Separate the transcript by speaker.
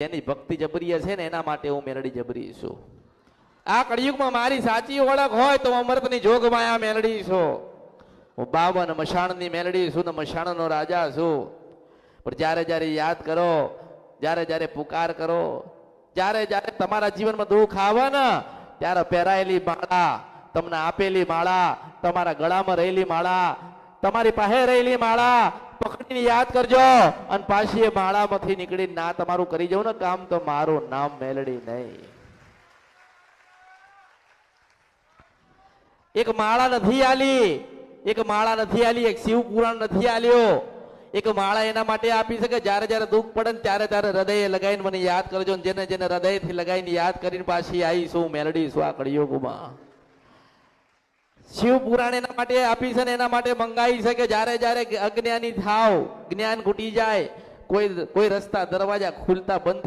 Speaker 1: એની ભક્તિ જબરીય છે ને એના માટે હું મેલડી જબરી છું. આ કળિયુગમાં મારી સાચી ઓળખ હોય તો અમૃતની જોગમાં આ મેલડી છું. હું બાવન મશાણની મેલડી છું ને મશાણનો રાજા છું. પણ જ્યારે જ્યારે યાદ કરો, જ્યારે જ્યારે પુકાર કરો, જ્યારે જ્યારે તમારા જીવનમાં દુઃખ આવે ને, ત્યારે પહેરાયેલી માળા, તમને આપેલી માળા, તમારા ગળામાં રહેલી માળા તમારી પાસે રહેલી માળા પકડીને યાદ કરજો. અને પાછી એ માળામાંથી નીકળી ના તમારું કરી જવું ને કામ તો મારું નામ મેલડી નહીં. એક માળા નથી આલી. એક માળા નથી આલી, એક શિવ પુરાણ નથી આલ્યો. એક માળા એના માટે આપી શકે, જ્યારે જ્યારે દુઃખ પડે ને ત્યારે ત્યારે હૃદય લગાવીને મને યાદ કરજો જેને જેને હૃદયથી લગાવીને યાદ કરીને પાછી આવી છું મેલડી છું આ કળિયુગમાં. શિવ પુરાણ એના માટે આપી છે ને એના માટે મંગાવી છે કે જ્યારે જ્યારે અજ્ઞાની થાવ, જ્ઞાન ઘૂટી જાય, કોઈ કોઈ રસ્તા દરવાજા ખુલતા બંધ